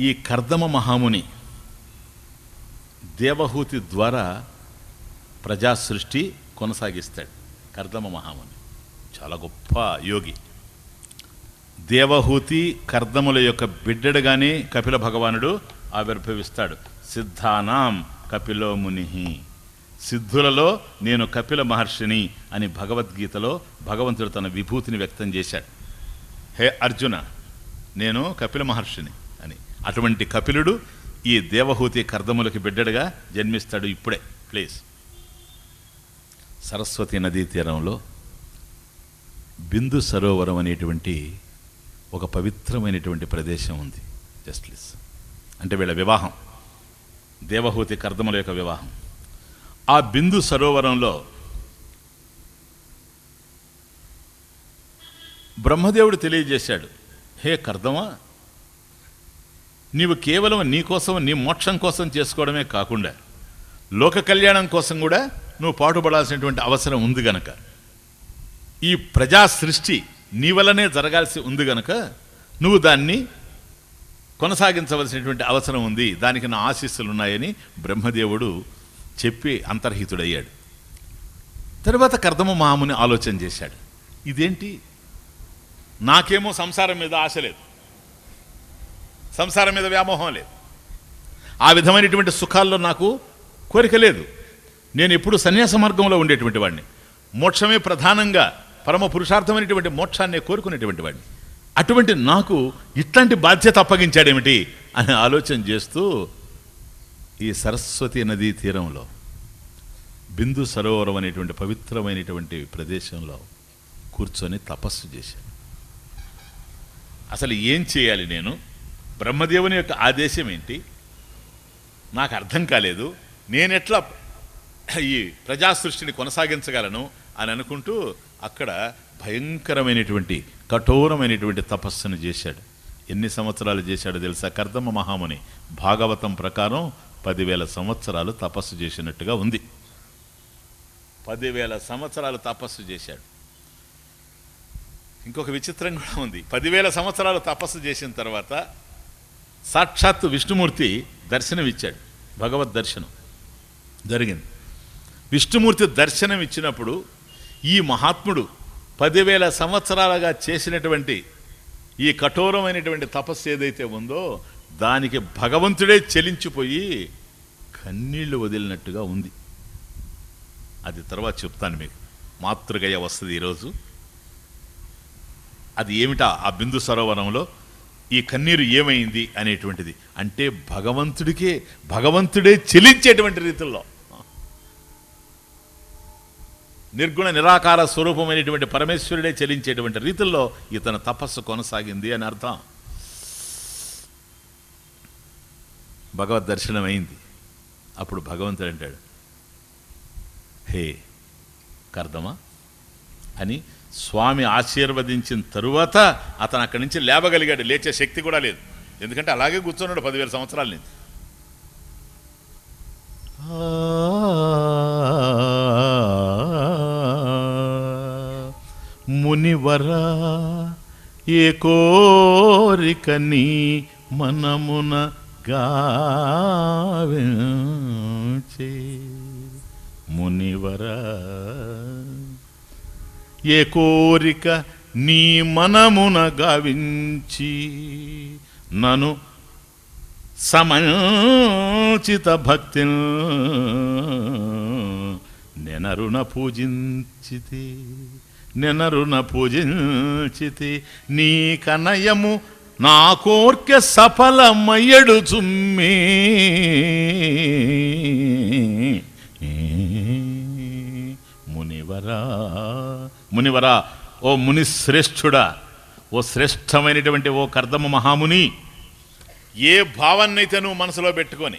ఈ కర్దమ మహాముని దేవహూతి ద్వారా ప్రజా సృష్టి కొనసాగిస్తాడు. కర్దమ మహాముని. చాలా గొప్ప యోగి. దేవహూతి కర్దముల యొక్క బిడ్డడుగానే కపిల భగవానుడు ఆవిర్భవిస్తాడు. సిద్ధానాం కపిలో ముని సిద్ధులలో నేను కపిల మహర్షిని అని భగవద్గీతలో భగవంతుడు తన విభూతిని వ్యక్తం చేశాడు. హే అర్జున నేను కపిల మహర్షిని. అటువంటి కపిలుడు ఈ దేవహూతి కర్దములకి బిడ్డడుగా జన్మిస్తాడు ఇప్పుడే. ప్లీజ్ సరస్వతి నదీ తీరంలో బిందు సరోవరం అనేటువంటి ఒక పవిత్రమైనటువంటి ప్రదేశం ఉంది. జస్ట్ లిస్ అంటే వీళ్ళ వివాహం. దేవహూతి కర్దముల యొక్క వివాహం. ఆ బిందు సరోవరంలో బ్రహ్మదేవుడు తెలియజేశాడు. హే కర్దమా నీవు కేవలం నీ కోసం నీ మోక్షం కోసం చేసుకోవడమే కాకుండా లోక కళ్యాణం కోసం కూడా నువ్వు పాటుపడాల్సినటువంటి అవసరం ఉంది గనక. ఈ ప్రజా సృష్టి నీ వల్లనే జరగాల్సి ఉంది గనక నువ్వు దాన్ని కొనసాగించవలసినటువంటి అవసరం ఉంది. దానికి నా ఆశీస్సులు ఉన్నాయని బ్రహ్మదేవుడు చెప్పి అంతర్హితుడయ్యాడు. తర్వాత కర్దమ మహాముని ఆలోచన చేశాడు. ఇదేంటి? నాకేమో సంసారం మీద ఆశ లేదు. సంసారం మీద వ్యామోహం లేదు. ఆ విధమైనటువంటి సుఖాల్లో నాకు కోరిక లేదు. నేను ఎప్పుడు సన్యాస మార్గంలో ఉండేటువంటి వాడిని మోక్షమే ప్రధానంగా పరమ పురుషార్థమైనటువంటి మోక్షాన్ని కోరుకునేటువంటి వాడిని అటువంటి నాకు ఇట్లాంటి బాధ్యత అప్పగించాడేమిటి అని ఆలోచన చేస్తూ ఈ సరస్వతి నదీ తీరంలో బిందు సరోవరం అనేటువంటి పవిత్రమైనటువంటి ప్రదేశంలో కూర్చొని తపస్సు చేశాను. అసలు ఏం చేయాలి నేను? బ్రహ్మదేవుని యొక్క ఆదేశం ఏంటి? నాకు అర్థం కాలేదు. నేనెట్లా ఈ ప్రజా సృష్టిని కొనసాగించగలను అని అనుకుంటూ అక్కడ భయంకరమైనటువంటి కఠోరమైనటువంటి తపస్సును చేశాడు. ఎన్ని సంవత్సరాలు చేశాడో తెలుసా? కర్దమ మహాముని భాగవతం ప్రకారం పదివేల సంవత్సరాలు తపస్సు చేసినట్టుగా ఉంది. పదివేల సంవత్సరాలు తపస్సు చేశాడు. ఇంకొక విచిత్రం కూడా ఉంది. పదివేల సంవత్సరాలు తపస్సు చేసిన తర్వాత సాక్షాత్తు విష్ణుమూర్తి దర్శనమిచ్చాడు భగవద్ దర్శనం జరిగింది. విష్ణుమూర్తి దర్శనం ఇచ్చినప్పుడు ఈ మహాత్ముడు పదివేల సంవత్సరాలుగా చేసినటువంటి ఈ కఠోరమైనటువంటి తపస్సు ఏదైతే ఉందో దానికి భగవంతుడే చెలించిపోయి కన్నీళ్ళు వదిలినట్టుగా ఉంది. అది తర్వాత చెప్తాను మీకు. మాతృగయ వస్తుంది ఈరోజు. అది ఏమిటా? ఆ బిందు సరోవరంలో ఈ కన్నీరు ఏమైంది అనేటువంటిది. అంటే భగవంతుడికే భగవంతుడే చెలించేటువంటి రీతుల్లో. నిర్గుణ నిరాకార స్వరూపమైనటువంటి పరమేశ్వరుడే చెలించేటువంటి రీతుల్లో ఇతని తపస్సు కొనసాగింది అని అర్థం. భగవద్ దర్శనం అయింది అప్పుడు భగవంతుడు అంటాడు హే కర్దమా? అని స్వామి ఆశీర్వదించిన తరువాత అతను అక్కడి నుంచి లేవగలిగాడు. లేచే శక్తి కూడా లేదు. ఎందుకంటే అలాగే కూర్చున్నాడు పదివేల సంవత్సరాల నుంచి. మునివరా ఏ కోరికని మనమున గావించే. మునివరా ఏ కోరిక నీ మనమున గావించి నను సమంచిత భక్తి నెనరున పూజించితి నెనరున పూజించితి నీ కనయము నా కోర్కె సఫలమయ్యడు చుమ్మి. మునివరా మునివరా ఓ ముని శ్రేష్ఠుడా ఓ శ్రేష్టమైనటువంటి ఓ కర్దమ మహాముని ఏ భావాన్నైతే నువ్వు మనసులో పెట్టుకొని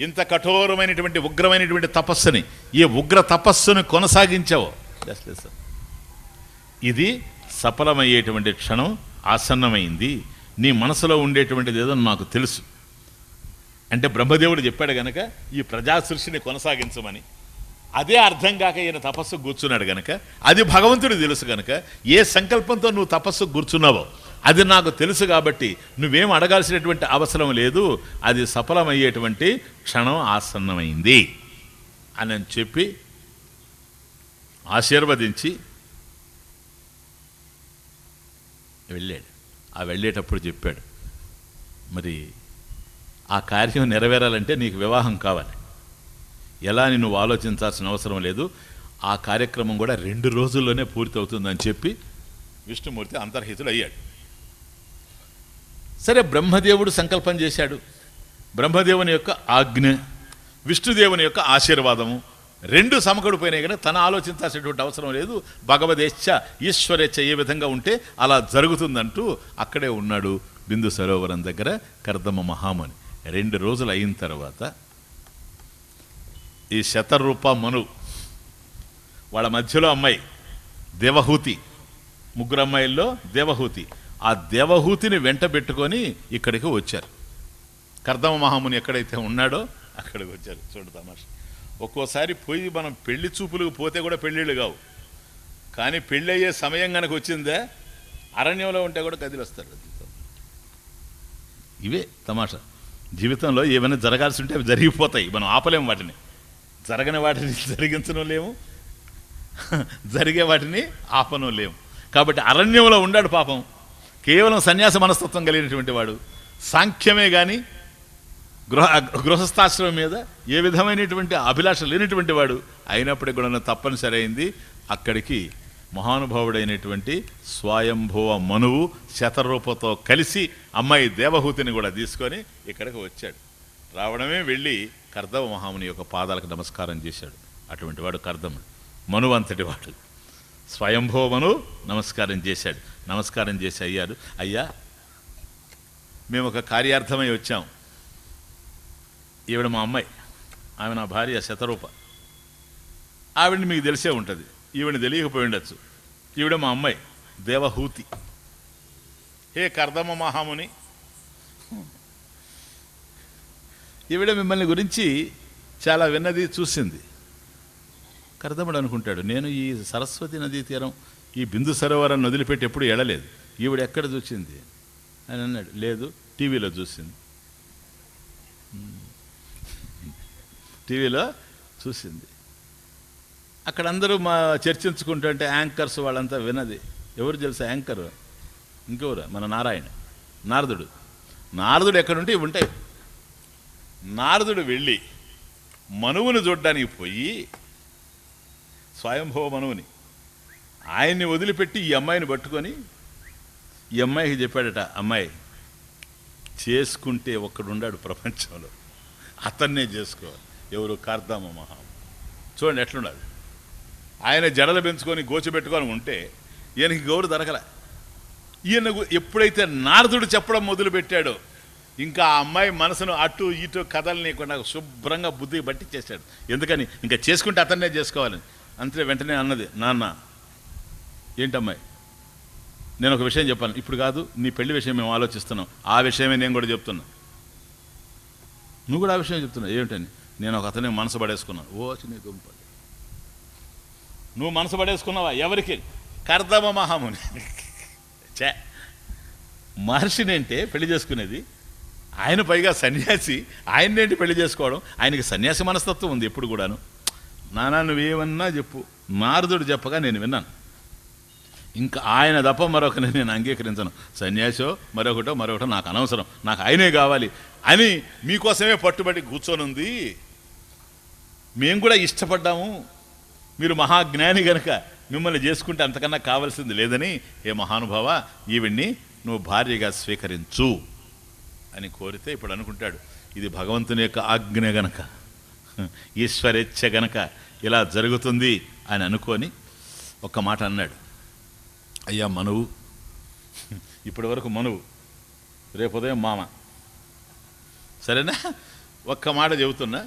ఇంత కఠోరమైనటువంటి ఉగ్రమైనటువంటి తపస్సుని ఈ ఉగ్ర తపస్సును కొనసాగించావో. ఇది సఫలమయ్యేటువంటి క్షణం ఆసన్నమైంది నీ మనసులో ఉండేటువంటిది ఏదో నాకు తెలుసు. అంటే బ్రహ్మదేవుడు చెప్పాడు గనక ఈ ప్రజా సృష్టిని కొనసాగించమని. అదే అర్థం కాక ఈయన తపస్సు కూర్చున్నాడు గనక. అది భగవంతుడు తెలుసు గనక. ఏ సంకల్పంతో నువ్వు తపస్సు కూర్చున్నావో అది నాకు తెలుసు కాబట్టి నువ్వేం అడగాల్సినటువంటి అవసరం లేదు. అది సఫలమయ్యేటువంటి క్షణం ఆసన్నమైంది అని చెప్పి ఆశీర్వదించి వెళ్ళాడు. ఆ వెళ్ళేటప్పుడు చెప్పాడు మరి ఆ కార్యం నెరవేరాలంటే నీకు వివాహం కావాలి. ఎలా అని నువ్వు ఆలోచించాల్సిన అవసరం లేదు. ఆ కార్యక్రమం కూడా రెండు రోజుల్లోనే పూర్తవుతుందని చెప్పి విష్ణుమూర్తి అంతర్హితుడు అయ్యాడు సరే బ్రహ్మదేవుడు సంకల్పం చేశాడు. బ్రహ్మదేవుని యొక్క ఆజ్ఞ విష్ణుదేవుని యొక్క ఆశీర్వాదము రెండు సమకడిపోయినాయి కానీ తన ఆలోచించాల్సినటువంటి అవసరం లేదు. భగవదేచ్ఛ ఈశ్వరేచ్ఛ ఏ విధంగా ఉంటే అలా జరుగుతుందంటూ అక్కడే ఉన్నాడు బిందు సరోవరం దగ్గర కర్దమ్మ మహాముని. రెండు రోజులు అయిన తర్వాత ఈ శతరూప మను. వాళ్ళ మధ్యలో అమ్మాయి దేవహూతి. ముగ్గురు అమ్మాయిల్లో దేవహూతి. ఆ దేవహూతిని వెంట పెట్టుకొని ఇక్కడికి వచ్చారు. కర్దమ మహాముని ఎక్కడైతే ఉన్నాడో అక్కడికి వచ్చారు. చూడు తమాషా. ఒక్కోసారి పోయి మనం పెళ్ళి చూపులకు పోతే కూడా పెళ్ళిళ్ళు కావు. కానీ పెళ్ళి అయ్యే సమయం కనుక వచ్చిందే అరణ్యంలో ఉంటే కూడా కదిలిస్తారు ఇవే తమాషా. జీవితంలో ఏమైనా జరగాల్సి ఉంటే అవి జరిగిపోతాయి. మనం ఆపలేము వాటిని. జరగని వాటిని జరిగించడం లేము జరిగే వాటిని ఆపనం లేము కాబట్టి అరణ్యంలో ఉండాడు పాపం. కేవలం సన్యాస మనస్తత్వం కలిగినటువంటి వాడు. సాంఖ్యమే కానీ గృహ గృహస్థాశ్రమం మీద ఏ విధమైనటువంటి అభిలాష లేనటువంటి వాడు అయినప్పటికీ కూడా తప్పనిసరి అయింది. అక్కడికి మహానుభావుడైనటువంటి స్వయంభువ మనువు శతరూపతో కలిసి అమ్మాయి దేవహూతిని కూడా తీసుకొని ఇక్కడికి వచ్చాడు. రావడమే వెళ్ళి కర్దవ మహాముని యొక్క పాదాలకు నమస్కారం చేశాడు. అటువంటి వాడు కర్దముడు. మనువంతటి వాడు. స్వయంభోమను నమస్కారం చేశాడు. నమస్కారం చేసి అయ్యాడు. అయ్యా మేము ఒక కార్యార్థమై వచ్చాం. ఈవిడ మా అమ్మాయి. ఆమె నా భార్య శతరూప. ఆవిడని మీకు తెలిసే ఉంటుంది. ఈవిడ తెలియకపోయి ఉండొచ్చు. ఈవిడ మా అమ్మాయి దేవహూతి. హే కర్దమ మహాముని ఈవిడ మిమ్మల్ని గురించి చాలా విన్నది చూసింది. కర్దముడు అనుకుంటాడు నేను ఈ సరస్వతి నదీ తీరం ఈ బిందు సరోవరం వదిలిపెట్టి ఎప్పుడు ఎడలేదు ఈవిడ ఎక్కడ చూసింది? అని అన్నాడు. లేదు టీవీలో చూసింది. టీవీలో చూసింది. అక్కడ అందరూ మా చర్చించుకుంటుంటే యాంకర్స్ వాళ్ళంతా వినది ఎవరు తెలుసా యాంకర్? ఇంకెవరు? మన నారాయణ. నారదుడు. నారదుడు ఎక్కడుంటే ఇవి ఉంటాయి. నారదుడు వెళ్ళి మనువుని చూడ్డానికి పోయి స్వయంభవ మనువుని ఆయన్ని వదిలిపెట్టి ఈ అమ్మాయిని పట్టుకొని ఈ అమ్మాయికి చెప్పాడట అమ్మాయి చేసుకుంటే ఒక్కడున్నాడు ప్రపంచంలో. అతన్నే చేసుకోవాలి ఎవరు? కార్దామ మహా. చూడండి ఎట్లున్నాడు. ఆయన జడలు పెంచుకొని గోచిపెట్టుకొని ఉంటే ఈయనకి గౌరు దొరకలే. ఈయన ఎప్పుడైతే నారదుడు చెప్పడం మొదలుపెట్టాడో ఇంకా ఆ అమ్మాయి మనసును అటు ఇటు కదలనీయకుండా శుభ్రంగా బుద్ధి బట్టి చేశాడు ఎందుకని? ఇంకా చేసుకుంటే అతన్నే చేసుకోవాలని అంతే వెంటనే అన్నది నాన్న ఏంటమ్మాయి? నేను ఒక విషయం చెప్పాను ఇప్పుడు కాదు నీ పెళ్ళి విషయం మేము ఆలోచిస్తున్నాం. ఆ విషయమే నేను కూడా చెప్తున్నా. నువ్వు కూడా ఆ విషయం చెప్తున్నావు? ఏమిటని? నేను ఒక అతని మనసు పడేసుకున్నాను. ఓ చిన్న గుంప. నువ్వు మనసు పడేసుకున్నావా? ఎవరికి? కర్దమ మహాముని. చే మహర్షినేంటే పెళ్ళి చేసుకునేది ఆయన పైగా సన్యాసి ఆయన్నేంటి పెళ్ళి చేసుకోవడం? ఆయనకి సన్యాసి మనస్తత్వం ఉంది ఎప్పుడు కూడాను. నానా నువ్వేమన్నా చెప్పు. నారదుడు చెప్పగా నేను విన్నాను. ఇంకా ఆయన తప్ప మరొకరిని నేను అంగీకరించను. సన్యాసో మరొకటో మరొకటో నాకు అనవసరం. నాకు ఆయనే కావాలి అని మీకోసమే పట్టుబడి కూర్చొనుంది. మేము కూడా ఇష్టపడ్డాము. మీరు మహాజ్ఞాని గనక మిమ్మల్ని చేసుకుంటే అంతకన్నా కావాల్సింది లేదని. ఏ మహానుభావ ఈవిడ్ని నువ్వు భార్యగా స్వీకరించు. అని కోరితే ఇప్పుడు అనుకుంటాడు ఇది భగవంతుని యొక్క ఆజ్ఞ గనక ఈశ్వరేచ్ఛ గనక ఇలా జరుగుతుంది అని అనుకొని ఒక్క మాట అన్నాడు. అయ్యా మనువు ఇప్పటి వరకు మనువు రేపు ఉదయం మామ. సరేనా? ఒక్క మాట చెబుతున్నా.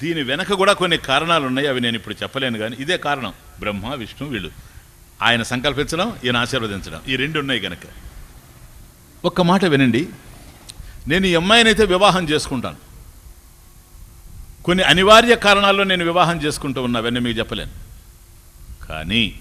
దీని వెనక కూడా కొన్ని కారణాలు ఉన్నాయి అవి నేను ఇప్పుడు చెప్పలేను కానీ ఇదే కారణం. బ్రహ్మ విష్ణు వీళ్ళు. ఆయన సంకల్పించడం ఈయన ఆశీర్వదించడం. ఈ రెండు ఉన్నాయి కనుక ఒక్క మాట వినండి. నేను ఈ అమ్మాయినైతే వివాహం చేసుకుంటాను. కొన్ని అనివార్య కారణాల్లో నేను వివాహం చేసుకుంటూ ఉన్నా అవన్నీ మీకు చెప్పలేను. కానీ